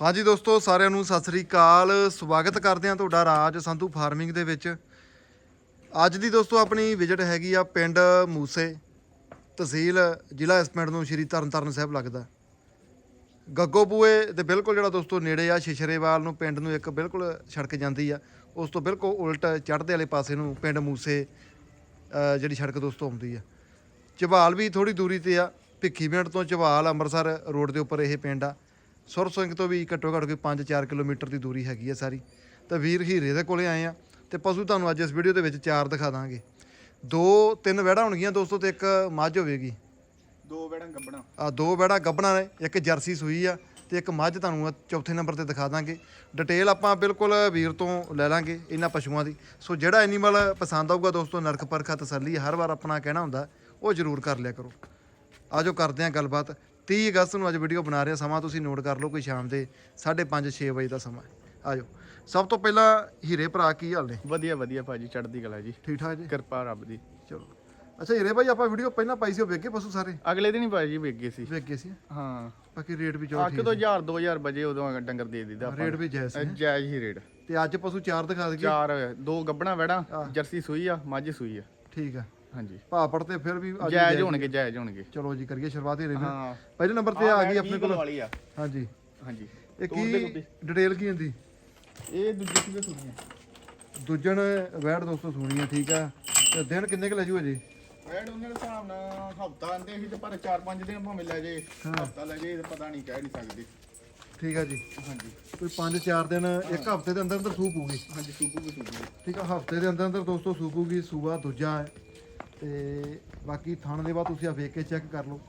ਹਾਂਜੀ ਦੋਸਤੋ, ਸਾਰਿਆਂ ਨੂੰ ਸਤਿ ਸ੍ਰੀ ਅਕਾਲ। ਸਵਾਗਤ ਕਰਦੇ ਹਾਂ ਤੁਹਾਡਾ ਰਾਜ ਸੰਧੂ ਫਾਰਮਿੰਗ ਦੇ ਵਿੱਚ। ਅੱਜ ਦੀ ਦੋਸਤੋ, ਆਪਣੀ ਵਿਜ਼ਿਟ ਹੈਗੀ ਆ ਪਿੰਡ ਮੂਸੇ ਤਹਿਸੀਲ, ਜ਼ਿਲ੍ਹਾ ਇਸ ਪਿੰਡ ਨੂੰ ਸ਼੍ਰੀ ਤਰਨਤਾਰਨ ਸਾਹਿਬ ਲੱਗਦਾ। ਗੱਗੋਬੂਏ ਦੇ ਬਿਲਕੁਲ ਜਿਹੜਾ ਦੋਸਤੋ ਨੇੜੇ ਆ, ਸ਼ਿਸ਼ਰੇਵਾਲ ਨੂੰ ਪਿੰਡ ਨੂੰ ਇੱਕ ਬਿਲਕੁਲ ਸੜਕ ਜਾਂਦੀ ਆ। ਉਸ ਤੋਂ ਬਿਲਕੁਲ ਉਲਟ ਚੜ੍ਹਦੇ ਵਾਲੇ ਪਾਸੇ ਨੂੰ ਪਿੰਡ ਮੂਸੇ ਜਿਹੜੀ ਸੜਕ ਦੋਸਤੋ ਆਉਂਦੀ ਆ। ਝਬਾਲ ਵੀ ਥੋੜੀ ਦੂਰੀ ਤੇ ਆ। ਭਿੱਖੀ ਪਿੰਡ ਤੋਂ ਝਬਾਲ ਅੰਮ੍ਰਿਤਸਰ ਰੋਡ ਦੇ ਉੱਪਰ ਇਹ ਪਿੰਡ ਆ। ਸੁਰ ਸਿੰਘ ਤੋਂ ਵੀ ਘੱਟੋ ਘੱਟ ਕੋਈ 5-4 ਕਿਲੋਮੀਟਰ ਦੀ ਦੂਰੀ ਹੈਗੀ ਆ ਸਾਰੀ। ਤਾਂ ਵੀਰ ਹੀਰੇ ਦੇ ਕੋਲੇ ਆਏ ਆ ਤੇ ਪਸ਼ੂ ਤੁਹਾਨੂੰ ਅੱਜ ਇਸ ਵੀਡੀਓ ਦੇ ਵਿੱਚ ਚਾਰ ਦਿਖਾ ਦਾਂਗੇ। ਦੋ ਤਿੰਨ ਵਹਿੜਾਂ ਹੋਣਗੀਆਂ ਦੋਸਤੋ ਤੇ ਇੱਕ ਮੱਝ ਹੋਵੇਗੀ। ਦੋ ਬੈੜਾਂ ਗੱਬਣਾ। ਆ ਦੋ ਵਹਿੜਾਂ ਗੱਭਣਾ ਨੇ ਇੱਕ ਜਰਸੀ ਸੂਈ ਆ ਤੇ ਇੱਕ ਮੱਝ ਤੁਹਾਨੂੰ ਆ ਚੌਥੇ ਨੰਬਰ ਤੇ ਦਿਖਾ ਦਾਂਗੇ। ਡਿਟੇਲ ਆਪਾਂ ਬਿਲਕੁਲ ਵੀਰ ਤੋਂ ਲੈ ਲਾਂਗੇ ਇਹਨਾਂ ਪਸ਼ੂਆਂ ਦੀ। ਸੋ ਜਿਹੜਾ ਐਨੀਮਲ ਪਸੰਦ ਆਊਗਾ ਦੋਸਤੋ ਨਰਕ ਪਰਖਾ ਤਸੱਲੀ ਹਰ ਵਾਰ ਆਪਣਾ ਕਹਿਣਾ ਹੁੰਦਾ ਉਹ ਜ਼ਰੂਰ ਕਰ ਲਿਆ ਕਰੋ। ਆਜੋ ਕਰਦੇ ਹਾਂ ਗੱਲਬਾਤ। 30 ਅਗਸਤ ਨੂੰ ਅੱਜ ਵੀਡੀਓ ਬਣਾ ਰਹੇ ਸਮਾਂ ਤੁਸੀਂ ਨੋਟ ਕਰ ਲਓ ਕੋਈ ਸ਼ਾਮ ਦੇ 5:30 6 ਵਜੇ ਦਾ ਸਮਾਂ ਆਜੋ। ਸਭ ਤੋਂ ਪਹਿਲਾਂ ਹੀਰੇ ਭਰਾ ਕੀ ਹਾਲ ਨੇ? ਵਧੀਆ ਵਧੀਆ ਭਾਜੀ ਚੜ੍ਹਦੀ ਕਲਾ ਜੀ। ਠੀਕ ਠਾਕ ਜੀ? ਕਿਰਪਾ ਰੱਬ ਦੀ। ਚਲੋ। ਅੱਛਾ ਹੀਰੇ ਭਾਈ ਆਪਾਂ ਵੀਡੀਓ ਪਹਿਲਾਂ ਪਾਈ ਸੀ ਉਹ ਵੇਖੇ ਪਸ਼ੂ ਸਾਰੇ? ਅਗਲੇ ਦਿਨ ਹੀ ਭਾਜੀ ਵੇਗੇ ਸੀ। ਵੇਖੇ ਸੀ? ਹਾਂ। ਬਾਕੀ ਰੇਟ ਵੀ ਚਲੋ ਅੱਖ ਤੋਂ 1000 2000 ਵਜੇ ਉਦੋਂ ਡੰਗਰ ਦੇ ਦਿੱਤਾ ਆਪਾਂ ਰੇਟ ਵੀ ਜਾਇਜ਼ ਸੀ। ਜਾਇਜ਼ ਹੀ ਰੇਟ ਤੇ ਅੱਜ ਪਸ਼ੂ ਚਾਰ ਦਿਖਾ ਦਈਏ। ਚਾਰ ਦੋ ਗੱਬਣਾ ਵੈੜਾਂ। ਜਰਸੀ ਸੂਈ ਆ ਮੱਝ ਸੂਈ ਆ। ਠੀਕ ਆ। ਹਾਂਜੀ। ਭਾਪੜ ਤੇ ਫਿਰ ਵੀ ਅੱਜ ਜਾਇਜ਼ ਹੋਣਗੇ ਜਾਇਜ਼ ਹੋਣਗੇ। ਚਲੋ ਜੀ ਕਰੀਏ ਸ਼ੁਰੂਆਤ ਹੀ ਹਾਂ। ਪਹਿਲੇ ਨੰਬਰ ਤੇ ਆ ਗਈ ਆਪਣੇ ਕੋਲ। ਵਾਲੀ ਆ। ਹਾਂਜੀ। ਹਾਂਜੀ। ਇਹ ਕੀ। ਡਿਟੇਲ ਕੀ ਹੁੰਦੀ? ਇਹ ਦੂਜੀ ਕਿਵੇਂ ਸੁਣੀ ਦੂਜਣ ਵੈੜ ਦੋਸਤੋ ਸੁਣੀ ਆ ਠੀਕ ਆ। ਤੇ ਦਿਨ ਕਿੰਨੇ ਕੁ ਲੈ ਜੂ? ਅਜੇ ਵੈੜ ਉਹਨਾਂ ਦੇ ਹਿਸਾਬ ਨਾਲ ਹਫਤਾ ਆਂਦੇ ਸੀ ਤੇ ਪਰ 4-5 ਦਿਨ ਭਾਵੇਂ ਲੈ ਜੇ ਹਫਤਾ ਲੈ ਜੇ ਇਹ ਪਤਾ ਨਹੀਂ ਕਹਿ ਨਹੀਂ ਸਕਦੇ। ਠੀਕ ਆ ਜੀ। ਹਾਂਜੀ। ਕੋਈ 5-4 ਦਿਨ ਇੱਕ ਹਫ਼ਤੇ ਦੇ ਅੰਦਰ ਅੰਦਰ ਸੂਪ ਹੋਊਗੀ ਹਾਂਜੀ ਸੂਪੂ ਵੀ ਸੂਪੂ ਠੀਕ ਆ ਹਫ਼ਤੇ ਦੇ ਅੰਦਰ ਅੰਦਰ ਦੋਸਤੋ ਸੂਪੂਗੀ ਸੂਆ ਦੂਜਾ ਹੈ। ਤੇ ਬਾਕੀ ਥਣ ਦੇ ਬਾਅਦ ਤੁਸੀਂ ਆ ਵੇਖ ਕੇ ਚੈੱਕ ਕਰ ਲਓ।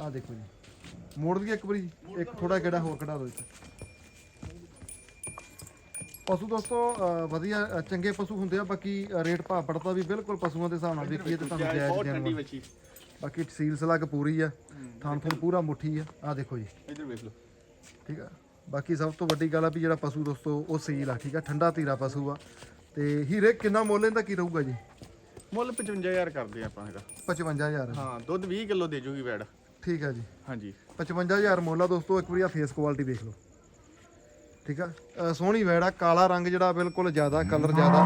ਆ ਦੇਖੋ ਜੀ। ਮੋੜ ਦਈਏ ਇੱਕ ਵਾਰੀ ਇੱਕ ਥੋੜਾ ਕਿਹੜਾ ਹੋਰ ਕਢਾ ਦਿਓ ਇੱਥੇ। ਪਸ਼ੂ ਦੋਸਤੋ ਵਧੀਆ ਚੰਗੇ ਪਸ਼ੂ ਹੁੰਦੇ ਆ। ਬਾਕੀ ਰੇਟ ਭਾਅ ਪੜਤਾ ਵੀ ਬਿਲਕੁਲ ਪਸ਼ੂਆਂ ਦੇ ਹਿਸਾਬ ਨਾਲ ਵੇਖੀਏ ਤੇ ਤੁਹਾਨੂੰ ਜਾਇਜ਼ ਬੱਚੀ ਬਾਕੀ ਸੀਲ ਸਲੱਗ ਪੂਰੀ ਆ। ਥਣ ਥਣ ਪੂਰਾ ਮੁੱਠੀ ਆ। ਆ ਦੇਖੋ ਜੀ। ਇੱਧਰ ਵੇਖ ਲਓ। ਠੀਕ ਆ। ਬਾਕੀ ਸਭ ਤੋਂ ਵੱਡੀ ਗੱਲ ਆ ਵੀ ਜਿਹੜਾ ਪਸ਼ੂ ਦੋਸਤੋ ਉਹ ਸੀਲ ਆ। ਠੀਕ ਆ। ਠੰਡਾ ਧੀਰਾ ਪਸ਼ੂ ਆ। ਤੇ ਹੀਰੇ ਕਿੰਨਾ ਮੁੱਲ ਇਹਦਾ? ਕੀ ਰਹੂਗਾ ਜੀ? ਮੁੱਲ 55000 ਕਰਦੇ ਆਪਾਂ ਇਹਦਾ। 55000 ਹਾਂ ਦੁੱਧ 20 ਕਿਲੋ ਦੇ ਜੂਗੀ ਵੈੜ ਠੀਕ ਆ ਜੀ। ਹਾਂਜੀ। 55000 ਮੁੱਲ ਆ ਦੋਸਤੋ ਇੱਕ ਵਾਰੀ ਆ ਫੇਸ ਕੁਆਲਿਟੀ ਦੇਖ ਲਓ। ਠੀਕ ਆ? ਸੋਹਣੀ ਵੈੜ ਆ ਕਾਲਾ ਰੰਗ ਜਿਹੜਾ ਬਿਲਕੁਲ ਜ਼ਿਆਦਾ ਕਲਰ ਜ਼ਿਆਦਾ।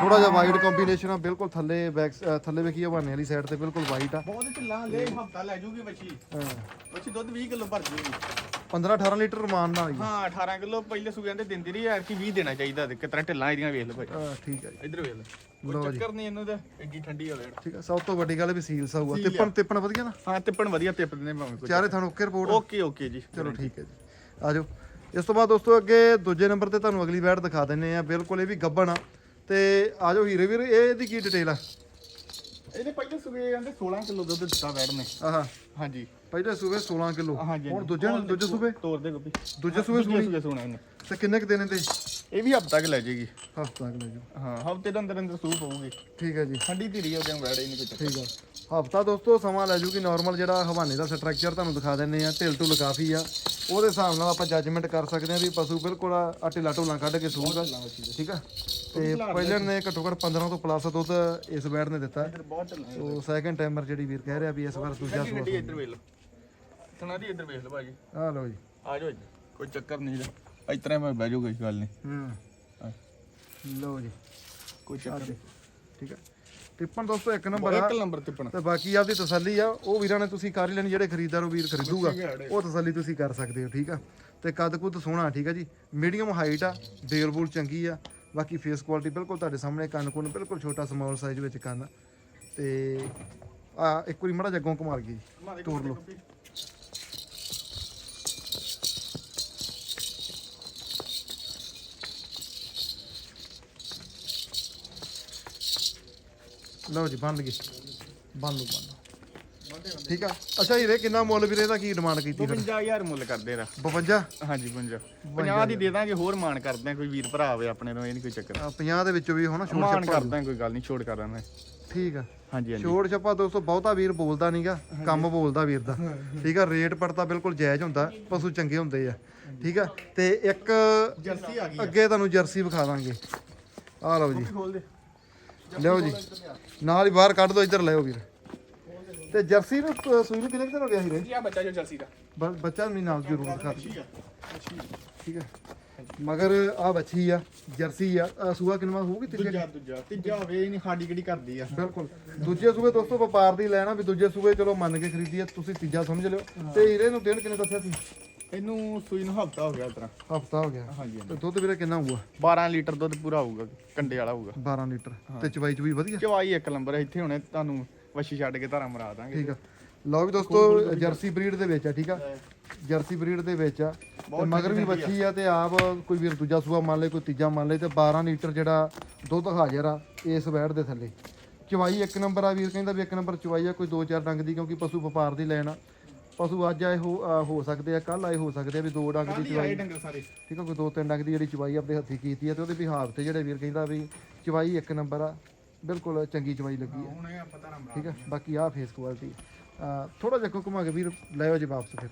ਥੋੜਾ ਜਿਹਾ ਵਾਈਟ ਕੰਬੀਨੇਸ਼ਨ ਆ ਬਿਲਕੁਲ ਥੱਲੇ ਬੈਕ ਥੱਲੇ ਵੇਖੀ ਹਵਾਨੇ ਵਾਲੀ ਸਾਈਡ ਤੇ ਬਿਲਕੁਲ ਵਾਈਟ ਆ। ਬਹੁਤ ਢਿੱਲਾ ਲੈ ਹਫਤਾ ਲੈ ਜੂਗੀ ਬੱਚੀ ਹਾਂ, ਬੱਚੀ ਦੁੱਧ 20 ਕਿਲੋ ਭਰ ਜੂਗੀ। 15 18 ਲੀਟਰ ਰਮਾਨ ਨਾਲ ਹੀ ਆ। ਹਾਂ 18 ਕਿਲੋ ਪਹਿਲੇ ਸੂਬਿਆਂ ਦੇ ਦਿੰਦੀ ਰਹੀ ਯਾਰ ਕਿ 20 ਦੇਣਾ ਚਾਹੀਦਾ ਤੇ ਕਿਤਨਾ ਢਿੱਲਾ ਇਹਦੀਆਂ ਵੇਖ ਲਓ ਭਾਈ। ਅ, ਠੀਕ ਆ ਜੀ। ਇੱਧਰ ਵੇਖ ਲਓ। ਕੋਈ। ਚੱਕਰ ਨਹੀਂ ਇਹਨੂੰ ਤਾਂ ਐਡੀ ਠੰਡੀ ਹੋ ਵੈੜ ਠੀਕ ਆ ਸਭ ਤੋਂ ਵੱਡੀ ਗੱਲ ਵੀ ਸੀਲ ਸਾਊਗਾ। ਤਿੱਪਣ ਤਿੱਪਣ ਵਧੀਆ ਨਾ? ਹਾਂ ਤਿੱਪਣ ਵਧੀਆ ਤਿੱਪ ਦਿੰਦੇ ਭਾਵੇਂ ਕੋਈ ਚਾਰੇ ਥਣ ਓਕੇ ਰਿਪੋਰਟ ਓਕੇ ਓਕੇ ਜੀ। ਚਲੋ ਠੀਕ ਹੈ ਜੀ। ਆਜੋ। ਇਸ ਤੋਂ ਬਾਅਦ ਦੋਸਤੋ ਅੱਗੇ ਦੂਜੇ ਨੰਬਰ ਤੇ ਤੁਹਾਨੂੰ ਅਗਲੀ ਵੈਟ ਦਿਖਾ ਦਿੰਨੇ ਆ। ਬਿਲਕੁਲ ਇਹ ਵੀ ਗੱਬਣ ਆ। ਤੇ ਆਜੋ ਹੀਰੇ ਵੀਰ ਇਹ ਇਹਦੀ ਕੀ ਡਿਟੇਲ ਆ? ਇਹਦੇ ਪਹਿਲੇ ਸੂਬੇ ਕਹਿੰਦੇ 16 ਕਿਲੋ ਦੁੱਧ ਦਿੱਤਾ ਵੈੜ ਨੇ। ਆਹਾ। ਹਾਂਜੀ। ਪਹਿਲੇ ਸੂਬੇ 16 ਕਿਲੋ। ਹਾਂਜੀ ਹੁਣ ਦੂਜੇ ਦੂਜੇ ਸੂਬੇ? ਤੋੜ ਦੇ ਗੋਪੀ। ਦੂਜੇ ਸੂਬੇ ਸੂਬੇ ਸੋਣਾ ਇਹਨੇ। ਤੇ ਕਿੰਨੇ ਕੁ ਦਿਨ ਦੇ ਇਹ ਵੀ ਹਫਤਾ ਕਿ ਲੈ ਜਾਏਗੀ। ਹਫਤਾ ਕੁ ਲੈ ਜਾਓ। ਹਾਂ ਹਫ਼ਤੇ ਦੇ ਅੰਦਰ ਅੰਦਰ ਸੂਪ ਹੋਊਗੀ। ਠੀਕ ਹੈ ਜੀ। ਠੰਡੀ ਧੀਰੀ ਉਹਦੇ ਵੈੜ ਹੀ ਨਹੀਂ ਚੱਕਰ। ਠੀਕ ਆ। ਹਫਤਾ ਦੋਸਤੋ ਸਮਾਂ ਲੈ ਜੂਗੀ ਨਾਰਮਲ ਜਿਹੜਾ ਹਵਾਨੇ ਦਾ ਸਟਰਕਚਰ ਤੁਹਾਨੂੰ ਦਿਖਾ ਦਿੰਨੇ ਆ ਢਿੱਲ ਢੁੱਲ ਕਾਫੀ ਆ। ਉਹਦੇ ਹਿਸਾਬ ਨਾਲ ਆਪਾਂ ਜੱਜਮੈਂਟ ਕਰ ਸਕਦੇ ਆ ਵੀ ਪਸ਼ੂ ਬਿਲਕੁਲ ਆ ਢਿੱਲਾ ਢੋਲਾਂ ਕੱਢ ਕੇ ਸੂਗਾ ਠੀਕ ਆ। ਤੇ ਪਹਿਲੇ ਨੇ ਘੱਟੋ ਘੱਟ 15 ਤੋਂ ਪਲੱਸ ਦੁੱਧ ਇਸ ਵੈੜ ਨੇ ਦਿੱਤਾ। ਸੋ ਸੈਕੰਡ ਟਾਈਮਰ ਜਿਹੜੀ ਵੀਰ ਕਹਿ ਰਿਹਾ ਵੀ ਇਸ ਵਾਰ ਦੂਜਾ ਲਓ ਸੁਣਾ ਦੀ ਇੱਧਰ ਵੇਖ ਲਓ। ਭਾਜੀ। ਆ ਲਓ ਜੀ। ਆ ਜਾਓ ਕੋਈ ਚੱਕਰ ਨਹੀਂ ਦਾ ਇਸ ਤਰ੍ਹਾਂ ਮੈਂ ਬਹਿ ਕੋਈ ਗੱਲ ਨਹੀਂ ਹੂੰ। ਹਾਂ, ਲਓ ਜੀ ਕੋਈ ਚੱਕਰ ਨਹੀਂ। ਠੀਕ ਆ ਟਿੱਪਣ ਦੋਸਤੋ ਇੱਕ ਨੰਬਰ ਆ। ਇੱਕ ਨੰਬਰ ਤਿੱਪਣ ਤੇ ਬਾਕੀ ਆਪਦੀ ਤਸੱਲੀ ਆ। ਉਹ ਵੀਰਾਂ ਨੇ ਤੁਸੀਂ ਕਰ ਹੀ ਲੈਣੀ ਜਿਹੜੇ ਖਰੀਦਦਾਰ ਉਹ ਵੀਰ ਖਰੀਦੂਗਾ। ਉਹ ਤਸੱਲੀ ਤੁਸੀਂ ਕਰ ਸਕਦੇ ਹੋ ਠੀਕ ਆ। ਤੇ ਕੱਦ ਕੁੱਦ ਸੋਹਣਾ ਠੀਕ ਆ ਜੀ। ਮੀਡੀਅਮ ਹਾਈਟ ਆ ਬੇਲ ਬੂਲ ਚੰਗੀ ਆ। ਬਾਕੀ ਫੇਸ ਕੁਆਲਿਟੀ ਬਿਲਕੁਲ ਤੁਹਾਡੇ ਸਾਹਮਣੇ ਕੰਨ ਕੁੰਨ ਬਿਲਕੁਲ ਛੋਟਾ ਸਮਾਲ ਸਾਈਜ਼ ਵਿੱਚ ਕੰਨ। ਤੇ ਆ ਇੱਕ ਵਾਰੀ ਮੜਾ ਜੱਗੋਂ ਕਮਾਲ ਗਈ ਜੀ। ਤੋੜ ਲਓ। ਲਓ ਜੀ ਬੰਨ ਗਈ। ਲਓ ਬੰਨ ਲਓ। ਠੀਕ ਆ? ਅੱਛਾ ਹੀਰੇ ਕਿੰਨਾ ਮੁੱਲ ਵੀਰੇ ਦਾ ਕੀ ਡਿਮਾਂਡ ਕੀਤੀ ਫਿਰ? 55000 ਮੁੱਲ ਕਰਦੇ ਰਾ 52 ਹਾਂਜੀ 50 50 ਦੀ ਦੇ ਦਾਂਗੇ ਹੋਰ ਮਾਨ ਕਰਦੇ ਆ ਕੋਈ ਵੀਰ ਭਰਾ ਆਵੇ ਆਪਣੇ ਨੂੰ ਇਹ ਨਹੀਂ ਕੋਈ ਚੱਕਰ। ਆ, 50 ਦੇ ਵਿੱਚੋਂ ਵੀ ਹੋਣਾ ਮਾਨ ਛੱਪਾ ਕਰਦਾ ਕੋਈ ਗੱਲ ਨਹੀਂ ਛੋੜ ਕਰ ਦਾਂਗੇ ਠੀਕ ਆ। ਹਾਂਜੀ ਹਾਂਜੀ। ਛੋਟ ਛੱਪਾ ਦੋਸਤੋ ਬਹੁਤਾ ਵੀਰ ਬੋਲਦਾ ਨਹੀਂਗਾ ਕੰਮ ਬੋਲਦਾ ਵੀਰ ਦਾ। ਠੀਕ ਆ ਰੇਟ ਪੜਤਾ ਬਿਲਕੁਲ ਜਾਇਜ਼ ਹੁੰਦਾ ਪਸ਼ੂ ਚੰਗੇ ਹੁੰਦੇ ਆ। ਠੀਕ ਆ ਤੇ ਇੱਕ ਜਰਸੀ ਆ ਗਈ ਅੱਗੇ ਤੁਹਾਨੂੰ ਜਰਸੀ ਵਿਖਾ ਦਾਂਗੇ। ਆ ਲਓ ਜੀ। ਖੋਲ ਦੇ। ਲਿਓ ਜੀ। ਨਾਲ ਹੀ ਬਾਹਰ ਕੱਢ ਦਿਓ ਇੱਧਰ ਲਿਓ ਵੀਰ। ਤੇ ਜਰਸੀ ਨੂੰ ਅ, ਸੂਈ ਨੂੰ ਕਿੰਨੇ ਕੁ ਦਿਨ ਹੋ ਗਿਆ ਹੀਰੇ ਜੀ ਆ ਬੱਚਾ ਜੋ ਜਰਸੀ ਦਾ? ਬ- ਬੱਚਾ ਵੀ ਨਾਲ ਜ਼ਰੂਰ ਅੱਛੀ ਠੀਕ ਹੈ। ਮਗਰ ਆ ਬੱਚੀ ਆ ਜਰਸੀ ਆ। ਆਹ ਸੂਆ ਕਿੰਨਾ ਹੋਊਗੀ ਤੀਜੇ? ਦੂਜਾ ਦੂਜਾ। ਤੀਜਾ ਹੋਵੇ ਇਹ ਨਹੀਂ ਸਾਡੀ ਕਿਹੜੀ ਕਰਦੀ ਆ। ਬਿਲਕੁਲ। ਦੂਜੇ ਸੂਬੇ ਦੋਸਤੋ ਵਪਾਰ ਦੀ ਲੈਣਾ ਵੀ ਦੂਜੇ ਸੂਬੇ ਚਲੋ ਮੰਨ ਕੇ ਖਰੀਦੀ ਆ ਤੁਸੀਂ ਤੀਜਾ ਸਮਝ ਲਿਓ। ਤੇ ਹੀਰੇ ਨੂੰ ਦਿਨ ਕਿੰਨੇ ਦੱਸਿਆ ਸੀ? ਇਹਨੂੰ ਸੂਈ ਨੂੰ ਹਫਤਾ ਹੋ ਗਿਆ ਤਰਾ ਹਫਤਾ ਹੋ ਗਿਆ। ਹਾਂਜੀ ਤੇ ਦੁੱਧ ਵੀਰੇ ਕਿੰਨਾ ਹੋਊਗਾ? 12 ਲੀਟਰ ਦੁੱਧ ਪੂਰਾ ਹੋਊਗਾ ਕੰਡੇ ਵਾਲਾ ਹੋਊਗਾ। 12 ਲੀਟਰ। ਤੇ ਚਵਾਈ ਚੁਈ ਵਧੀਆ? ਚਵਾਈ ਇੱਕ ਨੰਬਰ ਹੈ ਇੱਥੇ ਹੁਣੇ ਤੁਹਾਨੂੰ ਵਸ਼ੀ ਛੱਡ ਕੇ ਧਾਰਾ ਮਰਾ ਦਾਂਗੇ। ਠੀਕ ਆ। ਲਓ ਵੀ ਦੋਸਤੋ ਜਰਸੀ ਬਰੀਡ ਦੇ ਵਿੱਚ ਆ ਠੀਕ ਆ? ਜਰਸੀ ਬਰੀਡ ਦੇ ਵਿੱਚ ਆ। ਤੇ ਮਗਰ ਵੀ ਬੱਚੀ ਆ। ਤੇ ਆਪ ਕੋਈ ਵੀਰ ਦੂਜਾ ਸੂਆ ਮੰਨ ਲੇ ਕੋਈ ਤੀਜਾ ਮੰਨ ਲੇ ਤੇ 12 ਲੀਟਰ ਜਿਹੜਾ ਦੁੱਧ ਹਾਜ਼ਰ ਆ ਇਸ ਵੈੜ ਦੇ ਥੱਲੇ। ਚਵਾਈ ਇੱਕ ਨੰਬਰ ਆ ਵੀਰ ਕਹਿੰਦਾ ਵੀ ਇੱਕ ਨੰਬਰ ਚਵਾਈ ਆ ਕੋਈ 2-4 ਡੰਗ ਦੀ ਕਿਉਂਕਿ ਪਸ਼ੂ ਵਪਾਰ ਦੀ ਲੈਣ ਆ। ਪਸ਼ੂ ਅੱਜ ਆਏ ਹੋ ਆ, ਹੋ ਸਕਦੇ ਆ ਕੱਲ ਆਏ ਹੋ ਸਕਦੇ ਆ ਵੀ ਦੋ ਡੰਗ ਦੀ ਆਏ ਚਵਾਈ। ਡੰਗਰ ਸਾਰੇ। ਠੀਕ ਆ ਕੋਈ ਦੋ ਤਿੰਨ ਡੰਗ ਦੀ ਜਿਹੜੀ ਚਵਾਈ ਆਪਣੇ ਹੱਥੀ ਕੀਤੀ ਆ ਤੇ ਉਹਦੇ ਵਿਹਾਰ ਤੇ ਜਿਹੜੇ ਵੀਰ ਕਹਿੰਦਾ ਵੀ ਚਵਾਈ ਇੱਕ ਨੰਬਰ ਆ ਬਿਲਕੁਲ ਚੰਗੀ ਚਵਾਈ ਲੱਗੀ ਆ। ਹੁਣ ਇਹ ਆਪਾਂ ਧਾਰਾ ਮਰਾ ਠੀਕ ਹੈ ਬਾਕੀ ਆ। ਫੇਸ ਕੁਆਲਿਟੀ ਥੋੜਾ ਜਿਹਾ ਘੁਮਾ ਕੇ ਵੀਰ ਲੈ ਆਓ ਜੀ ਵਾਪਸ ਫਿਰ।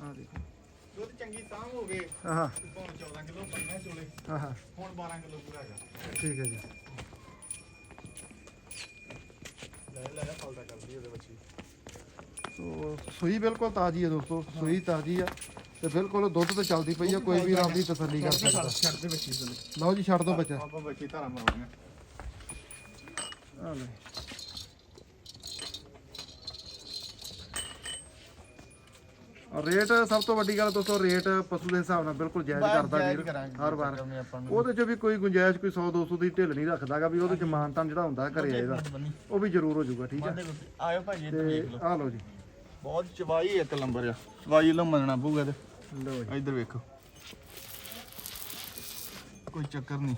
ਆ ਦੇਖੋ। ਦੁੱਧ ਚੰਗੀ ਤਾਂ ਹੋ ਗਏ। ਆਹਾ ਭਾਵੇਂ 14 ਕਿਲੋ ਪੈਣਾ ਚੋਲੇ। ਆਹਾ ਹੁਣ 12 ਕਿਲੋ ਪੂਰਾ ਹੈਗਾ। ਠੀਕ ਹੈ ਜੀ। ਲੈ ਲੈ ਫਲਦਾ ਕਰਦੀ ਉਹਦੇ ਬੱਚੀ ਸੋ ਸੂਈ ਬਿਲਕੁਲ ਤਾਜ਼ੀ ਹੈ ਦੋਸਤੋ ਸੂਈ ਤਾਜ਼ੀ ਆ ਤੇ ਬਿਲਕੁਲ ਦੁੱਧ ਤੇ ਚੱਲਦੀ ਪਈ ਆ ਕੋਈ ਵੀ ਰਾਮ ਦੀ ਤਸੱਲੀ ਕਰ ਸਕਦਾ। ਛੱਡ ਦੇ ਬੱਚੀ ਥੱਲੇ ਲਓ ਜੀ ਛੱਡ ਦੋ ਬੱਚਾ। ਆਪਾਂ ਬੱਚੀ ਧਾਰਾ ਮਰਾਉਣੀ ਆ ਲੈ। ਰੇਟ ਸਭ ਤੋਂ ਵੱਡੀ ਗੱਲ ਦੋਸਤੋ ਰੇਟ ਪਸ਼ੂ ਦੇ ਹਿਸਾਬ ਨਾਲ ਬਿਲਕੁਲ ਜਾਇਜ਼ ਕਰਦਾ ਵੀਰ ਹਰ ਵਾਰ। ਉਹਦੇ ਚ ਵੀ ਕੋਈ ਗੁੰਜਾਇਸ਼ ਕੋਈ 100 200 ਦੀ ਢਿੱਲ ਨਹੀਂ ਰੱਖਦਾਗਾ ਵੀ ਉਹਦੇ ਚ ਮਾਨਤਾਨ ਜਿਹੜਾ ਹੁੰਦਾ ਘਰੇ ਆਏਗਾ ਉਹ ਵੀ ਜ਼ਰੂਰ ਹੋ ਜਾਊਗਾ ਠੀਕ ਹੈ? ਆਇਓ ਭਾਜੀ ਇੱਥੇ ਤੇ ਵੇਖ ਲਓ। ਆ ਲਓ ਜੀ। ਬਹੁਤ ਚਵਾਈ ਇੱਕ ਨੰਬਰ ਆ। ਚਵਾਈ ਲੋ ਮੰਨਣਾ ਪਊਗਾ ਤੇ। ਲਓ ਜੀ। ਇੱਧਰ ਵੇਖੋ। ਕੋਈ ਚੱਕਰ ਨਹੀਂ।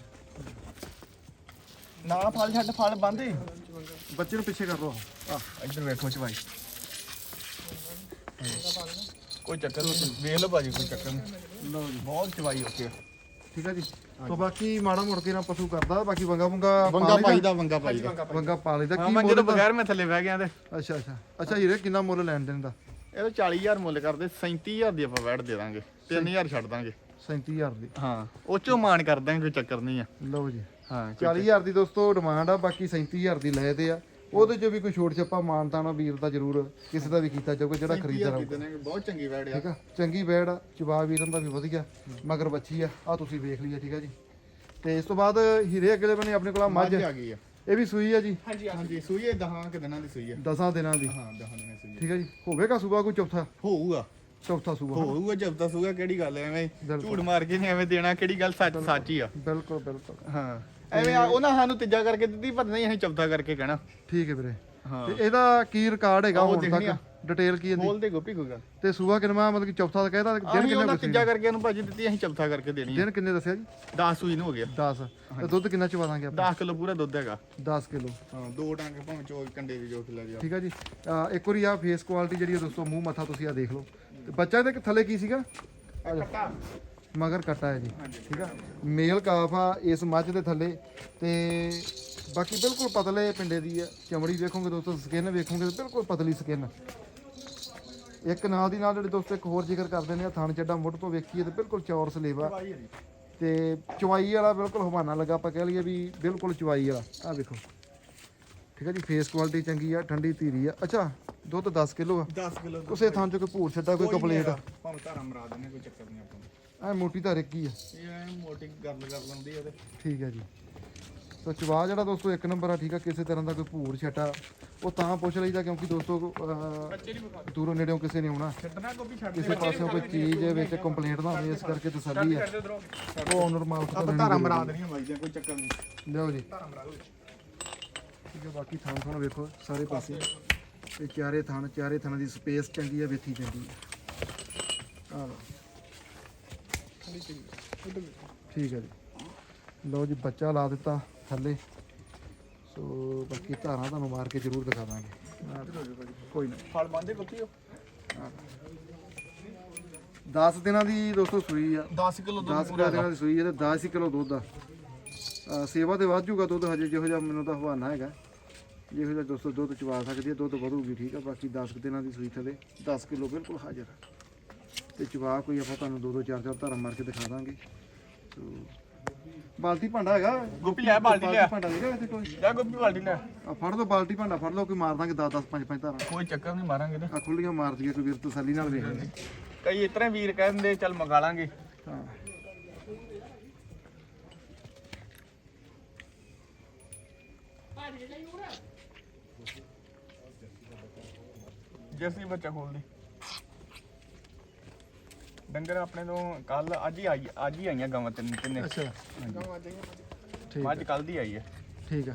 ਨਾ ਫਲ ਛੱਡ ਫਲ ਬੰਦੇ ਬੱਚੇ ਨੂੰ ਪਿੱਛੇ ਕਰ ਲਓ। ਆ ਇੱਧਰ ਵੇਖੋ ਚਵਾਈ। ਕੋਈ ਚੱਕਰ ਨਹੀਂ। ਵੇਖ ਲਓ ਭਾਜੀ ਕੋਈ ਚੱਕਰ ਨਹੀਂ। ਲਓ ਜੀ। ਬਹੁਤ ਚਵਾਈ ਓਕੇ ਠੀਕ ਹੈ ਜੀ। ਤੋਂ ਬਾਕੀ ਮਾੜਾ ਮੁੜ ਕੇ ਨਾ ਪਸ਼ੂ ਕਰਦਾ ਬਾਕੀ ਵੰਗਾ ਵੰਗਾ ਵੰਗਾ ਪਾਈ ਦਾ ਵੰਗਾ ਪਾਈ ਦਾ ਵੰਗਾ ਪਾ ਲਈਦਾ। ਕੀ ਮੈਂ ਮੁੱਲ ਜਦੋਂ ਬਗੈਰ ਮੈਂ ਥੱਲੇ ਬਹਿ ਗਿਆ ਤੇ। ਅੱਛਾ ਅੱਛਾ। ਅੱਛਾ ਹੀਰੇ ਕਿੰਨਾ ਮੁੱਲ ਲੈਣ ਦੇਣ ਦਾ? ਇਹ 40000 ਮੁੱਲ ਕਰਦੇ 37000 ਦੀ ਆਪਾਂ ਵੈਟ ਦੇ ਦਾਂਗੇ 3000 ਛੱਡ ਦਾਂਗੇ। 37000 ਦੀ। ਹਾਂ ਉਹ ਚੋਂ ਮਾਨ ਕਰ ਦਾਂਗੇ ਕੋਈ ਚੱਕਰ ਨਹੀਂ ਆ। ਲਓ ਜੀ। ਹਾਂ 40000 ਦੀ ਦੋਸਤੋ ਡਿਮਾਂਡ ਆ ਬਾਕੀ 37000 ਦੀ ਲੈ ਤੇ ਆ। ਉਹਦੇ ਚ ਵੀ ਕੋਈ ਛੋਟ ਛੱਪਾ ਮਾਨਤਾ ਨਾ ਵੀਰ ਦਾ ਜ਼ਰੂਰ ਕਿਸੇ ਦਾ ਵੀ ਕੀਤਾ ਜਾਊਗਾ ਜਿਹੜਾ ਖਰੀਦਦਾ ਰਹੂਗਾ ਬਹੁਤ ਚੰਗੀ ਵੈਟ ਆ। ਠੀਕ ਆ? ਚੰਗੀ ਬੈੜ ਆ ਜਵਾਬ ਵੀਰਨ ਦਾ ਵੀ ਵਧੀਆ ਮਗਰ ਬੱਚੀ ਆ ਆ ਤੁਸੀਂ ਵੇਖ ਲਈ ਆ ਠੀਕ ਆ ਜੀ। ਤੇ ਇਸ ਤੋਂ ਬਾਅਦ ਹੀਰੇ ਅਗਲੇ ਬੰਨੇ ਆਪਣੇ ਕੋਲ ਆ ਮੱਝ। ਮੱਝ ਆ ਗਈ ਆ। ਇਹ ਵੀ ਸੂਈ ਆ ਜੀ? ਹਾਂਜੀ ਹਾਂਜੀ ਸੂਈ ਇਹ ਦਹਾਂ ਕਿ ਦਿਨਾਂ ਦੀ ਸੂਈ ਆ। 10 ਦਿਨਾਂ ਦੀ। ਹਾਂ ਦਹਾਂ ਦਿਨਾਂ ਦੀ ਸੂਈ ਆ। ਠੀਕ ਆ ਜੀ? ਹੋਵੇਗਾ ਸੂਬਾ ਕੋਈ ਚੌਥਾ? ਹੋਊਗਾ। ਚੌਥਾ ਸੂਬਾ ਹੋਊਗਾ ਜਬ ਤੱਕ ਸੂਗਾ ਕਿਹੜੀ ਗੱਲ ਐ ਐਵੇਂ। ਝੂਠ ਮਾਰ ਕੇ ਨਹੀਂ ਐਵੇਂ ਦੇਣਾ ਕਿਹੜੀ ਗੱਲ ਸੱਚ ਸੱਚ ਹੀ ਆ। ਬਿਲਕੁਲ ਬਿਲਕੁਲ। ਹਾਂ। ਐਵੇਂ ਆ- ਉਹਨਾਂ ਸਾਨੂੰ ਤੀਜਾ ਕਰਕੇ ਦਿੱਤੀ ਪਰ ਨਹੀਂ ਅਸੀਂ ਚੌਥਾ ਕਰਕੇ ਕਹਿਣਾ। ਠੀਕ ਹੈ ਵੀਰੇ। ਹਾਂ। ਤੇ ਇਹਦਾ ਕੀ ਰਿਕਾਰਡ ਹੈਗਾ ਹੁਣ। ਤੱਕ? ਡਿਟੇਲ ਕੀ ਇਹਦੀ? ਬੋਲ ਦੇ ਗੋਪੀ ਕੋਈ ਗੱਲ ਤੇ ਸੂਬਾ ਕਿੰਨਾ ਮਤਲਬ ਕਿ ਚੌਥਾ ਦਾ ਕਹਿਦਾ ਦਿਨ ਅਸੀਂ ਕਿੰਨੇ ਉਹਨਾਂ ਦੱਸੇ ਤੀਜਾ ਕਰਕੇ ਇਹਨੂੰ ਭਾਜੀ ਦਿੱਤੀ ਅਸੀਂ ਚੌਥਾ ਕਰਕੇ ਦੇਣੀ ਦਿਨ ਕਿੰਨੇ ਦੱਸਿਆ ਜੀ? 10 ਸੂਈ ਨੂੰ ਹੋ ਗਿਆ। 10 ਤੇ ਦੁੱਧ ਕਿੰਨਾ ਚਵਾ ਦਾਂਗੇ ਆਪਾਂ? 10 ਕਿਲੋ ਪੂਰਾ ਦੁੱਧ ਹੈਗਾ। 10 ਕਿਲੋ। ਹਾਂ ਦੋ ਟਾਂਗੇ ਭਾਵੇਂ ਚੋ ਕੰਡੇ ਦੀ ਜੋ ਲੈ ਜਾ ਠੀਕ ਆ ਜੀ। ਅਹ ਇੱਕ ਵਾਰੀ ਆ ਫੇਸ ਕੁਆਲਿਟੀ ਜਿਹੜੀ ਦੋਸਤੋ ਮੂੰਹ ਮੱਥਾ ਤੁਸੀਂ ਆ ਦੇਖ ਲਓ। ਤੇ ਬੱਚਾ ਇਹਦੇ ਥੱਲੇ ਕੀ ਸੀਗਾ? ਆ ਜਾ। ਮਗਰ ਕੱਟਾ ਹੈ ਜੀ। ਠੀਕ ਆ? ਮੇਲ ਕਾਫ ਆ ਇਸ ਮੱਝ ਦੇ ਥੱਲੇ ਤੇ ਬਾਕੀ ਬਿਲਕੁਲ ਪਤਲੇ ਪਿੰਡੇ ਦੀ ਆ। ਚਮੜੀ ਵੇਖੋਗੇ ਦੋਸਤੋ ਸਕਿਨ ਵੇਖੋਗੇ ਬਿਲਕੁਲ ਪਤਲੀ ਸਕਿਨ ਇੱਕ ਨਾਲ ਦੀ ਨਾਲ ਜਿਹੜੇ ਦੋਸਤੋ ਇੱਕ ਹੋਰ ਜ਼ਿਕਰ ਕਰਦੇ ਨੇ ਥਣ ਚੱਡਾ ਮੁੱਢ ਤੋਂ ਵੇਖੀਏ ਤੇ ਬਿਲਕੁਲ ਚੌਰ ਸਲੇਵਾ। ਤੇ ਚਵਾਈ ਵਾਲਾ ਬਿਲਕੁਲ ਹਵਾਨਾ ਲੱਗਾ ਆਪਾਂ ਕਹਿ ਲਈਏ ਵੀ ਬਿਲਕੁਲ ਚਵਾਈ ਵਾਲਾ। ਆ ਵੇਖੋ। ਠੀਕ ਹੈ ਜੀ ਫੇਸ ਕੁਆਲਿਟੀ ਚੰਗੀ ਆ ਠੰਡੀ ਧੀਰੀ ਆ। ਅੱਛਾ ਦੁੱਧ 10 ਕਿਲੋ ਆ। 10 ਕਿਲੋ ਉਸੇ ਥਾਂ ਚੋਂ ਕੋਈ ਭੂਰ ਛੱਡਾ ਕੋਈ ਕੰਪਲੀਟ ਭਾਵੇਂ ਧਾਰਾ ਮਰਾ ਕੋਈ ਚੱਕਰ ਨਹੀਂ ਆਪਾਂ। ਐ ਮੋਟੀ ਤਾਂ ਰਿੱਕੀ ਆ। ਇਹ ਐ ਮੋਟੀ ਗੱਲ ਕਰ ਲੈਂਦੀ ਉਹਦੇ। ਠੀਕ ਹੈ ਜੀ। ਸੋ ਚਵਾ ਜਿਹੜਾ ਦੋਸਤੋ ਇੱਕ ਨੰਬਰ ਆ ਠੀਕ ਆ? ਕਿਸੇ ਤਰ੍ਹਾਂ ਦਾ ਕੋਈ ਭੂਰ ਛੱਟਾ ਉਹ ਤਾਂ ਪੁੱਛ ਲਈਦਾ ਕਿਉਂਕਿ ਦੋਸਤੋ ਅਹ, ਬੱਚੇ ਨਹੀਂ ਵਿਖਾ ਦੂਰੋਂ ਨੇੜਿਓਂ ਕਿਸੇ ਨੇ ਆਉਣਾ। ਛੱਡਣਾ ਕੋਈ ਛੱਡ ਕਿਸੇ ਪਾਸਿਓਂ ਕੋਈ ਚੀਜ਼ ਵਿੱਚ ਕੰਪਲੇਂਟ ਨਾ ਹੋਵੇ ਇਸ ਕਰਕੇ ਤਸੱਲੀ ਆ। ਉਧਰੋਂ। ਉਹ ਓਨਰ ਮਾਲਕ ਤੋਂ ਲੈਣੀ ਧਾਰਾ ਮਰਾ ਦੇਣੀਆਂ ਬਾਈਆਂ ਕੋਈ ਚੱਕਰ ਨਹੀਂ। ਆ। ਲਿਆਓ ਜੀ। ਧਾਰਾ ਮਰਾ ਠੀਕ ਹੈ ਬਾਕੀ ਥਾਂ ਥਾਂ ਵੇਖੋ ਸਾਰੇ ਪਾਸੇ। ਤੇ ਚਾਰੇ ਥਾਂ ਚਾਰੇ ਥਾਂ ਦੀ ਸਪੇਸ ਚੰਗੀ ਆ ਵੇਥੀ ਚੰਗੀ ਆ। ਆ ਲਓ। ਠੀਕ ਹੈ ਜੀ। ਲਓ ਜੀ ਬੱਚਾ ਲਾ ਦਿੱਤਾ ਥੱਲੇ। ਸੋ ਬਾਕੀ ਧਾਰਾਂ ਤੁਹਾਨੂੰ ਮਾਰ ਕੇ ਜ਼ਰੂਰ ਦਿਖਾ ਦਾਂਗੇ। ਕੋਈ ਨਾ। ਫਲ ਬੰਦੇ ਕੋਪੀ 10 ਦਿਨਾਂ ਦੀ ਦੋਸਤੋ ਸੂਈ ਆ। 10 ਕਿਲੋ 10 ਦਿਨਾਂ ਦੀ ਸੂਈ ਹੈ ਤੇ 10 ਹੀ ਕਿਲੋ ਦੁੱਧ ਆ। ਸੇਵਾ ਤੇ ਵੱਧ ਜੂਗਾ ਦੁੱਧ ਹਜੇ ਜਿਹੋ ਜਿਹਾ ਮੈਨੂੰ ਤਾਂ ਹਵਾਨਾ ਹੈਗਾ। ਜਿਹੋ ਜਿਹਾ ਦੋਸਤੋ ਦੁੱਧ ਚਵਾ ਸਕਦੀ ਹੈ ਦੁੱਧ ਵਧੂਗੀ ਠੀਕ ਆ। ਬਾਕੀ 10 ਕੁ ਦਿਨਾਂ ਦੀ ਸੂਈ ਥਲੇ 10 ਕਿਲੋ ਬਿਲਕੁਲ ਹਾਜ਼ਰ ਆ। ਤੇ ਚਵਾ ਕੋਈ ਆਪਾਂ ਤੁਹਾਨੂੰ ਦੋ ਦੋ ਚਾਰ ਚਾਰ ਧਾਰਾਂ ਮਾਰ ਕੇ ਦਿਖਾ ਦਾਂਗੇ। ਸੋ ਬਾਲਟੀ ਭਾਂਡਾ ਹੈਗਾ? ਗੋਪੀ ਲਿਆ ਬਾਲਟੀ ਲਿਆ ਭਾਂਡਾ ਹੈਗਾ ਇੱਥੇ ਕੋਈ? ਜਾ ਗੋਪੀ ਬਾਲਟੀ ਲੈ। ਆ ਫੜ ਲਓ ਬਾਲਟੀ ਭਾਂਡਾ ਫੜ ਲਓ ਕੋਈ ਮਾਰ ਦਾਂਗੇ 10 10 5 5 ਧਾਰਾਂ। ਕੋਈ ਚੱਕਰ ਨਹੀਂ ਮਾਰਾਂਗੇ ਆ ਖੁੱਲੀਆਂ ਮਾਰ ਦਈਏ ਕੋਈ ਵੀਰ ਤਸੱਲੀ ਨਾਲ ਵੇਖ ਲੈ ਕਈ ਇਤਰੇ ਵੀਰ ਕਹਿ ਦਿੰਦੇ ਚੱਲ ਮੰਗਾ ਲਾਂਗੇ। ਹਾਂ। ਜੈਸੀ ਬੱਚਾ ਖੋਲਦੇ ਡੰਗਰ ਆਪਣੇ ਤੋਂ ਕੱਲ ਅੱਜ ਹੀ ਆਈ ਅੱਜ ਹੀ ਆਈਆਂ ਗਾਵਾਂ ਤਿੰਨ ਤਿੰਨੇ। ਅੱਛਾ। ਠੀਕ ਮੱਝ ਕੱਲ ਦੀ ਆਈ ਹੈ। ਠੀਕ ਆ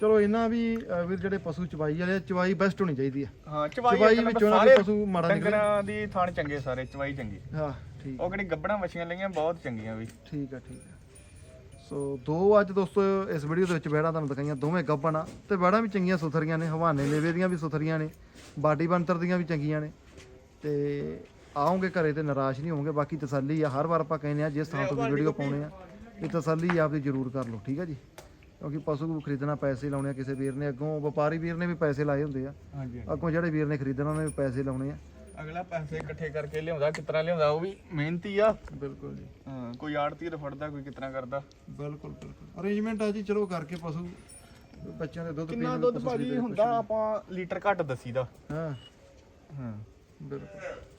ਚਲੋ ਇਹਨਾਂ ਵੀ ਵੀਰ ਜਿਹੜੇ ਪਸ਼ੂ ਚਵਾਈ ਵਾਲੇ ਚਵਾਈ ਬੈਸਟ ਹੋਣੀ ਚਾਹੀਦੀ ਆ ਹਾਂ ਚਵਾਈ ਵਿੱਚੋਂ ਨਾ ਪਸ਼ੂ ਮਾੜਾ ਨਿਕਲੇ। ਡੰਗਰਾਂ ਦੀ ਥਾਣ ਚੰਗੇ ਸਾਰੇ ਚਵਾਈ ਚੰਗੀ। ਹਾਂ ਠੀਕ। ਉਹ ਕਿਹੜੀ ਗੱਬੜਾਂ ਵਛੀਆਂ ਲਈਆਂ ਬਹੁਤ ਚੰਗੀਆਂ ਵੀ। ਠੀਕ ਆ ਠੀਕ ਆ ਸੋ ਦੋ ਅੱਜ ਦੋਸਤੋ ਇਸ ਵੀਡੀਓ ਦੇ ਵਿੱਚ ਬੈੜਾਂ ਤੁਹਾਨੂੰ ਦਿਖਾਈਆਂ। ਦੋਵੇਂ ਗੱਬਣ ਆ ਤੇ ਬੈੜਾਂ ਵੀ ਚੰਗੀਆਂ ਸੁਥਰੀਆਂ ਨੇ ਹਵਾਨੇ ਲੇਵੇ ਦੀਆਂ ਵੀ ਸੁਥਰੀਆਂ ਨੇ ਬਾਡੀ ਬੰਤਰ ਦੀਆਂ ਵੀ ਚੰਗੀਆਂ ਨੇ। ਤੇ ਆਓਗੇ ਘਰੇ ਤੇ ਨਿਰਾਸ਼ ਨਹੀਂ ਹੋਵੋਗੇ ਬਾਕੀ ਤਸੱਲੀ ਆ ਹਰ ਵਾਰ ਆਪਾਂ ਕਹਿੰਦੇ ਆ ਜਿਸ ਥਾਂ ਤੋਂ ਵੀ ਵੀਡੀਓ ਪਾਉਣੇ ਆ ਇਹ ਤਸੱਲੀ ਆਪਦੀ ਜ਼ਰੂਰ ਕਰ ਲਓ ਠੀਕ ਆ ਜੀ? ਕਿਉਂਕਿ ਪਸ਼ੂ ਖਰੀਦਣਾ ਪੈਸੇ ਲਾਉਣੇ ਆ ਕਿਸੇ ਵੀਰ ਨੇ ਅੱਗੋਂ ਵਪਾਰੀ ਵੀਰ ਨੇ ਵੀ ਪੈਸੇ ਲਾਏ ਹੁੰਦੇ ਆ। ਹਾਂਜੀ ਅੱਗੋਂ ਜਿਹੜੇ ਵੀਰ ਨੇ ਖਰੀਦਣਾ ਉਹਨੇ ਵੀ ਪੈਸੇ ਲਾਉਣੇ ਆ। ਅਗਲਾ ਪੈਸੇ ਇਕੱਠੇ ਕਰਕੇ ਲਿਆਉਂਦਾ ਕਿਤਨਾ ਲਿਆਉਂਦਾ ਉਹ ਵੀ ਮਿਹਨਤੀ ਆ? ਬਿਲਕੁਲ ਜੀ। ਹਾਂ, ਕੋਈ ਆੜਤੀ ਫੜਦਾ ਕੋਈ ਕਿਤਨਾ ਕਰਦਾ? ਬਿਲਕੁਲ ਬਿਲਕੁਲ। ਅਰੇਂਜਮੈਂਟ ਆ ਜੀ ਚਲੋ ਕਰਕੇ ਪਸ਼ੂ ਬੱਚਿਆਂ ਦੇ ਦੁੱਧ ਕਿੰਨਾ ਪੀਣ ਦੁੱਧ ਭਾਜੀ ਹੁੰਦਾ ਆਪਾਂ ਲੀਟਰ ਘੱਟ ਦਸੀਦਾ। ਹਾਂ। ਹਾਂ। ਬਿਲਕੁਲ।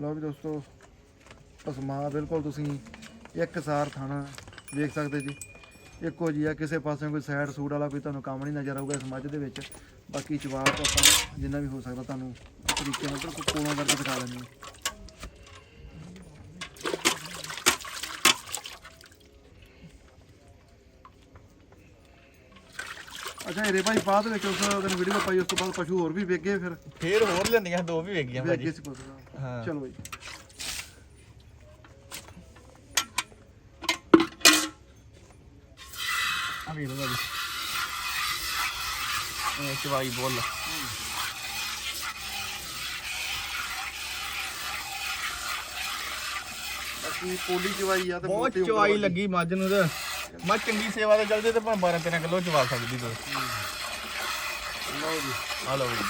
ਲਓ ਵੀ ਦੋਸਤੋ ਪਸਮਾ ਬਿਲਕੁਲ ਤੁਸੀਂ ਇੱਕ ਸਾਰ ਥਾਣਾ ਵੇਖ ਸਕਦੇ ਜੀ। ਇੱਕੋ ਜੀ ਆ ਕਿਸੇ ਪਾਸੇ ਕੋਈ ਸਾਈਡ ਸੂਟ ਵਾਲਾ ਕੋਈ ਤੁਹਾਨੂੰ ਕੰਮ ਨਹੀਂ ਨਜ਼ਰ ਆਊਗਾ ਇਸ ਮੱਝ ਦੇ ਵਿੱਚ। ਬਾਕੀ ਜਵਾਬ ਆਪਾਂ ਜਿੰਨਾ ਵੀ ਹੋ ਸਕਦਾ ਤੁਹਾਨੂੰ ਤਰੀਕੇ ਨਾਲ ਬਿਲਕੁਲ ਕੋਲੋਂ ਕਰਕੇ ਦਿਖਾ ਦਿੰਦੇ ਹਾਂ। ਅੱਛਾ ਇਹਦੇ ਭਾਈ ਬਾਅਦ ਵਿੱਚ ਉਸ ਦਿਨ ਵੀਡੀਓ ਪਾਈ ਉਸ ਤੋਂ ਬਾਅਦ ਪਸ਼ੂ ਹੋਰ ਵੀ ਵੇਗੇ ਫਿਰ? ਫੇਰ ਹੋਰ ਲੈਂਦੀਆਂ ਦੋ ਵੀ ਵੇਗੀਆਂ ਵੇਗੇ ਭਾਜੀ। ਸੀ ਪਸ਼ੂ ਹਾਂ। ਚਲੋ ਜੀ ਆ ਵੇਖ ਲਓ ਭਾਜੀ। ਇਹ ਚਵਾਈ ਬੋਲ। ਬਾਕੀ ਪੋਲੀ ਚਵਾਈ ਆ ਤੇ ਬਹੁਤ ਮੋਟੀ ਚਵਾਈ ਲੱਗੀ ਮੱਝ ਨੂੰ ਤੇ। ਮੱਝ ਚੰਗੀ ਸੇਵਾ ਤੇ ਚੱਲਦੇ ਤੇ ਭਾਵੇਂ 12 13 ਕਿਲੋ ਚਵਾ ਸਕਦੀ ਤੋ। ਲਓ ਜੀ। ਆ ਲਓ ਜੀ।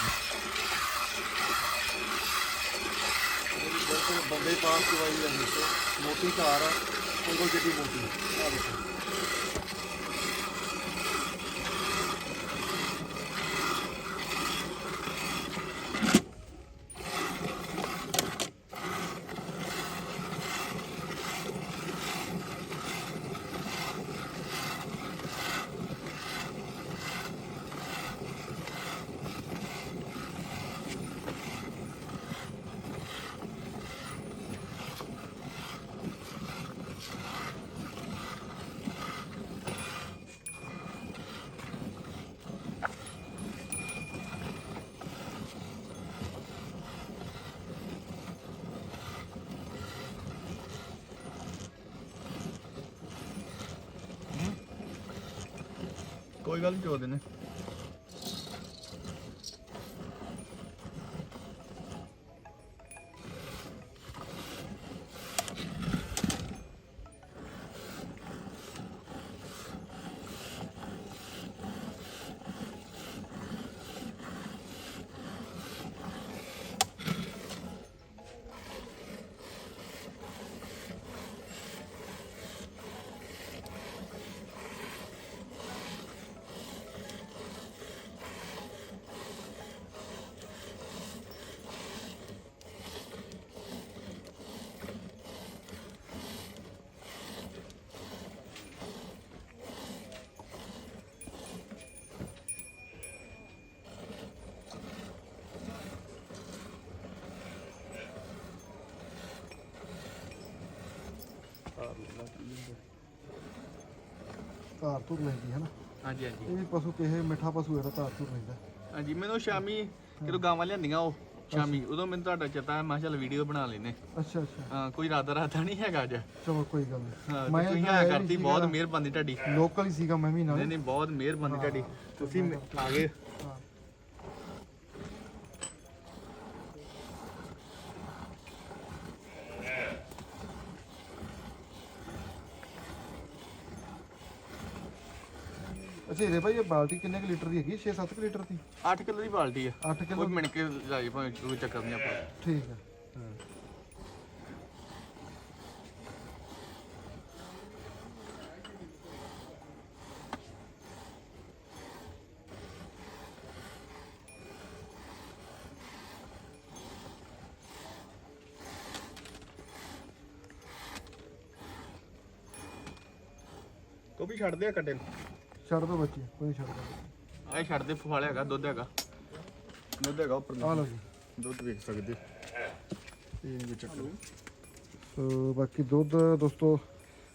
ਬੰਬੇ ਬੰਦੇ ਪਾਸ ਚਵਾਈ ਆ ਜੀ ਮੋਟੀ ਧਾਰ ਆ ਉਂਗਲ ਜਿੱਡੀ ਮੋਟੀ ਆ। ਦੇਖੋ। ਕੋਈ ਗੱਲ ਨੀ ਚੋ ਦੇਣੇ ਧਾਰ ਧੁਰ ਲੈਂਦੀ ਹੈ ਨਾ। ਹਾਂਜੀ ਹਾਂਜੀ। ਇਹ ਵੀ ਪਸ਼ੂ ਕਿਸੇ ਮਿੱਠਾ ਪਸ਼ੂ ਹੈ ਤਾਂ ਧਾਰ ਧੁਰ ਲੈਂਦਾ ਹਾਂਜੀ ਮੈਨੂੰ ਸ਼ਾਮੀ ਜਦੋਂ ਗਾਵਾਂ ਲਿਆਂਦੀਆਂ ਉਹ ਸ਼ਾਮੀ। ਉਦੋਂ ਮੈਨੂੰ ਤੁਹਾਡਾ ਚੇਤਾ ਮੈਂ ਕਿਹਾ ਚੱਲ ਵੀਡੀਓ ਬਣਾ ਲੈਨੇ ਅੱਛਾ ਅੱਛਾ। ਹਾਂ ਕੋਈ ਰਾਦਾ ਰਾਦਾ ਨਹੀਂ ਹੈਗਾ ਅੱਜ। ਚਲੋ ਕੋਈ ਗੱਲ ਨਹੀਂ। ਮੈਂ ਤੁਸੀਂ ਆ ਕਰਤੀ ਬਹੁਤ। ਮਿਹਰਬਾਨੀ ਤੁਹਾਡੀ। ਲੋਕਲ ਹੀ ਸੀਗਾ ਮੈਂ ਵੀ ਨਾਲ। ਨਹੀਂ ਨਹੀਂ ਬਹੁਤ ਮਿਹਰਬਾਨੀ ਤੁਹਾਡੀ। ਤੁਸੀਂ ਆ ਗਏ। ਬਥੇਰੇ ਭਾਈ ਇਹ ਬਾਲਟੀ ਕਿੰਨੇ ਕੁ ਲੀਟਰ ਦੀ ਹੈਗੀ? 6-7 ਲੀਟਰ ਦੀ? 8 ਕਿਲੋ ਦੀ ਬਾਲਟੀ ਹੈ 8 ਕੋਈ ਕਿਲੋ ਮਿਣ ਕੇ ਲਾਈ ਭਾਵੇਂ ਕੋਈ ਚੱਕਰ ਨਹੀਂ ਆਪਾਂ। ਠੀਕ ਹੈ ਕੋ ਵੀ ਛੱਡਦੇ ਆ ਕੱਟੇ ਨੂੰ। ਛੱਡ ਦੋ ਬੱਚੇ ਕੋਈ ਛੱਡ ਦੋ। ਆਹ ਛੱਡਦੇ ਫੁਆਲ ਹੈਗਾ ਦੁੱਧ ਹੈਗਾ। ਦੁੱਧ ਹੈਗਾ ਉੱਪਰ ਆ ਲਓ ਜੀ। ਦੁੱਧ ਵੇਖ ਸਕਦੇ। ਇਹ ਨਹੀਂ ਚੱਕਰ। ਸੋ ਬਾਕੀ ਦੁੱਧ ਦੋਸਤੋ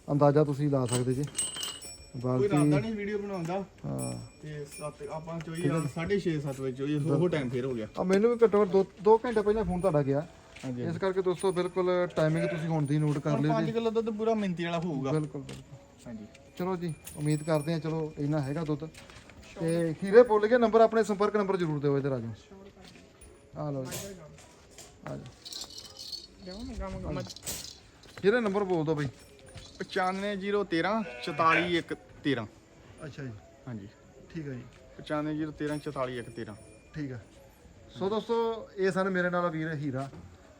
ਅੰਦਾਜ਼ਾ ਤੁਸੀਂ ਲਾ ਸਕਦੇ ਜੀ। ਕੋਈ ਬਾਕੀ ਰਾਦਾ ਨਹੀਂ ਵੀਡੀਓ ਬਣਾਉਂਦਾ। ਹਾਂ। ਤੇ ਸੱਤ ਆਪਾਂ ਚੋਈ 6:30 7 ਵਜੇ ਚੋਈ ਉਹ ਟਾਈਮ ਫੇਰ ਹੋ ਗਿਆ। ਆ ਮੈਨੂੰ ਵੀ ਘੱਟੋ ਘੱਟ ਦੋ ਦੋ ਘੰਟੇ ਪਹਿਲਾਂ ਫੋਨ ਤੁਹਾਡਾ ਗਿਆ। ਹਾਂਜੀ। ਇਸ ਕਰਕੇ ਦੋਸਤੋ ਬਿਲਕੁਲ ਟਾਈਮਿੰਗ ਤੁਸੀਂ ਹੁਣ ਦੀ ਨੋਟ ਕਰ ਲਿਓ 5 ਕਿਲੋ ਦੁੱਧ ਪੂਰਾ ਮਿੰਤੀ ਵਾਲਾ ਹੋਊਗਾ। ਬਿਲਕੁਲ ਬਿਲਕੁਲ। ਹਾਂਜੀ। ਚਲੋ ਜੀ ਉਮੀਦ ਕਰਦੇ ਆ ਚਲੋ ਇੰਨਾ ਹੈਗਾ ਦੁੱਧ। ਤੇ ਖੀਰੇ ਭੁੱਲ ਗਏ ਨੰਬਰ ਆਪਣੇ ਸੰਪਰਕ ਨੰਬਰ ਜ਼ਰੂਰ ਦਿਓ ਇਧਰ ਆ ਜਾਓ। ਆ ਲਓ ਜੀ। ਆ ਜਾਓ। ਖੀਰੇ ਨੰਬਰ ਬੋਲ ਦਿਓ ਬਈ। 95013 44113 ਅੱਛਾ ਜੀ। ਹਾਂਜੀ। ਠੀਕ ਹੈ ਜੀ। 95013 44113 ਠੀਕ ਹੈ ਸੋ ਦੋਸਤੋ ਇਹ ਸਨ ਮੇਰੇ ਨਾਲ ਵੀਰ ਹੀਰਾ।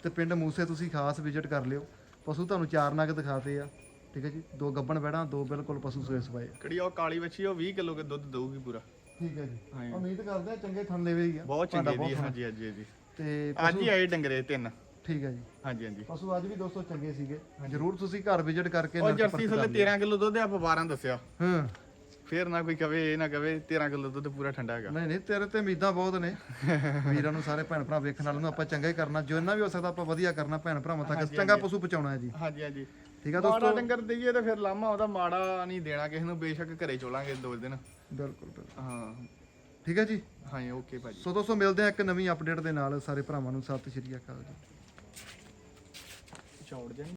ਤੇ ਪਿੰਡ ਮੂਸੇ ਤੁਸੀਂ ਖਾਸ ਵਿਜ਼ਿਟ ਕਰ ਲਿਓ। ਪਸ਼ੂ ਤੁਹਾਨੂੰ ਚਾਰ ਨਗ ਦਿਖਾਤੇ ਆ। ਠੀਕ ਹੈ ਜੀ? ਦੋ ਗੱਬਣ ਬੈੜਾਂ ਦੋ ਬਿਲਕੁਲ ਪਸ਼ੂ ਸੋਏ ਸਵਾਏ। ਆ। ਕਿਹੜੀ ਉਹ ਕਾਲੀ ਵੱਛੀ ਉਹ 20 ਕਿਲੋ ਕੇ ਦੁੱਧ ਦਊਗੀ ਪੂਰਾ। ਠੀਕ ਹੈ ਜੀ। ਹਾਂਜੀ। ਉਮੀਦ ਕਰਦੇ ਆ ਚੰਗੇ ਥਣ ਹੀ ਆ। ਬਹੁਤ ਭਾਂਡਾ ਚੰਗੇ ਦੀ ਸੋਹਣਾ। ਹਾਂਜੀ ਹਾਂਜੀ ਹਾਂਜੀ। ਤੇ ਅੱਜ ਹੀ ਆਏ ਡੰਗਰੇ ਤਿੰਨ। ਠੀਕ ਹੈ ਜੀ। ਹਾਂਜੀ ਹਾਂਜੀ। ਪਸ਼ੂ ਅੱਜ ਵੀ ਦੋਸਤੋ ਚੰਗੇ ਸੀਗੇ। ਜਰੂਰ ਤੁਸੀਂ ਘਰ ਵਿਜ਼ਿਟ ਕਰਕੇ ਉਹ ਨਰਕ ਜਰਸੀ ਪਰਖ ਥੱਲੇ ਕਰ ਲਿਓ। 13 ਕਿਲੋ ਦੁੱਧ ਆਪਾਂ 12 ਦੱਸਿਆ। ਹਾਂ। ਫੇਰ ਨਾ ਕੋਈ ਕਵੇ ਇਹ ਨਾ ਕਵੇ 13 ਕਿਲੋ ਦੁੱਧ ਪੂਰਾ ਠੰਡਾ ਹੈਗਾ। ਨਹੀਂ ਨਹੀਂ ਤੇਰੇ ਤੇ ਉਮੀਦਾਂ ਬਹੁਤ ਨੇ। ਵੀਰਾਂ ਨੂੰ ਸਾਰੇ ਭੈਣ ਭਰਾ ਵੇਖਣ ਵਾਲਿਆਂ ਨੂੰ ਆਪਾਂ ਚੰਗਾ ਹੀ ਕਰਨਾ ਜਿੰਨਾ ਵੀ ਹੋ ਸਕਦਾ ਆਪਾਂ ਵਧੀਆ ਕਰਨਾ ਭੈਣ ਭਰਾਵਾਂ ਤੱਕ ਚੰਗਾ ਪਸ਼ੂ ਪਹੁੰਚਾਉਣਾ ਹੈ ਜੀ। ਹਾਂਜੀ ਹਾਂਜੀ। ਠੀਕ ਆ ਮਾੜਾ ਦੋਸਤੋ? ਡੰਗਰ ਦਈਏ ਤੇ ਫਿਰ ਲਾਮਾ ਉਹਦਾ ਮਾੜਾ ਨਹੀਂ ਦੇਣਾ ਕਿਸੇ ਨੂੰ ਬੇਸ਼ੱਕ ਘਰੇ ਚੋਲਾਂਗੇ ਦੋ ਦਿਨ। ਬਿਲਕੁਲ ਬਿਲਕੁਲ। ਹਾਂ। ਠੀਕ ਹੈ ਜੀ? ਹਾਂ ਓਕੇ ਭਾਜੀ। ਸੋ ਦੋਸਤੋ ਮਿਲਦੇ ਆ ਇੱਕ ਨਵੀਂ ਅਪਡੇਟ ਦੇ ਨਾਲ। ਸਾਰੇ ਭਰਾਵਾਂ ਨੂੰ ਸਤਿ ਸ਼੍ਰੀ ਅਕਾਲ ਜੀ। ਚੌੜ ਜਾਣੀ।